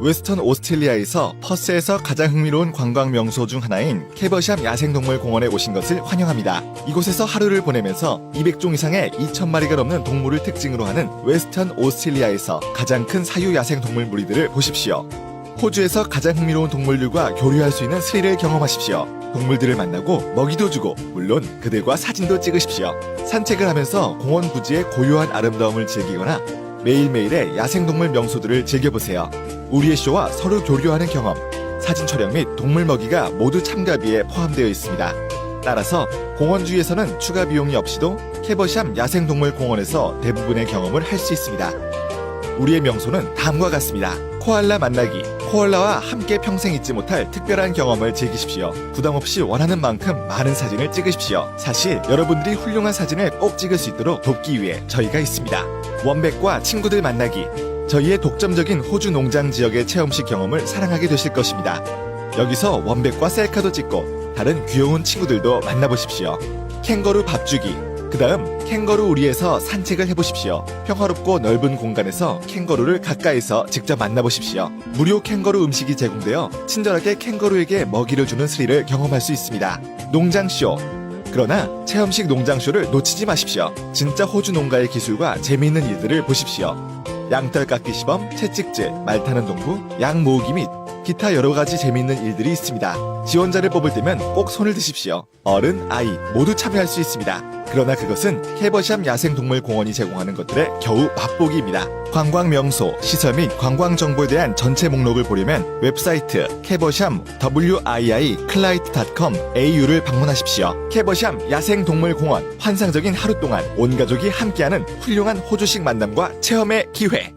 웨스턴 오스트레일리아에서 퍼스에서 가장 흥미로운 관광 명소 중 하나인 캐버샴 야생동물공원에 오신 것을 환영합니다. 이곳에서 하루를 보내면서 200종 이상의 2,000마리가 넘는 동물을 특징으로 하는 웨스턴 오스트레일리아에서 가장 큰 사유 야생동물 무리들을 보십시오. 호주에서 가장 흥미로운 동물들과 교류할 수 있는 스릴을 경험하십시오. 동물들을 만나고 먹이도 주고 물론 그들과 사진도 찍으십시오. 산책을 하면서 공원 부지의 고요한 아름다움을 즐기거나 매일매일의 야생동물 명소들을 즐겨보세요. 우리의 쇼와 서로 교류하는 경험, 사진 촬영 및 동물 먹이가 모두 참가비에 포함되어 있습니다. 따라서 공원주에서는 추가 비용이 없이도 캐버샴 야생동물공원에서 대부분의 경험을 할 수 있습니다. 우리의 명소는 다음과 같습니다. 코알라 만나기. 코알라와 함께 평생 잊지 못할 특별한 경험을 즐기십시오. 부담 없이 원하는 만큼 많은 사진을 찍으십시오. 사실 여러분들이 훌륭한 사진을 꼭 찍을 수 있도록 돕기 위해 저희가 있습니다. 원백과 친구들 만나기. 저희의 독점적인 호주 농장 지역의 체험식 경험을 사랑하게 되실 것입니다. 여기서 원백과 셀카도 찍고 다른 귀여운 친구들도 만나보십시오. 캥거루 밥 주기. 그 다음 캥거루 우리에서 산책을 해보십시오. 평화롭고 넓은 공간에서 캥거루를 가까이서 직접 만나보십시오. 무료 캥거루 음식이 제공되어 친절하게 캥거루에게 먹이를 주는 스릴을 경험할 수 있습니다. 농장쇼. 그러나 체험식 농장쇼를 놓치지 마십시오. 진짜 호주 농가의 기술과 재미있는 일들을 보십시오. 양털 깎기 시범, 채찍질, 말 타는 동부, 양 모으기 및 기타 여러 가지 재미있는 일들이 있습니다. 지원자를 뽑을 때면 꼭 손을 드십시오. 어른, 아이 모두 참여할 수 있습니다. 그러나 그것은 캐버샴 야생동물공원이 제공하는 것들의 겨우 맛보기입니다. 관광 명소, 시설 및 관광 정보에 대한 전체 목록을 보려면 웹사이트 캐버샴 wii.clight.com au를 방문하십시오. 캐버샴 야생동물공원 환상적인 하루 동안 온 가족이 함께하는 훌륭한 호주식 만남과 체험의 기회.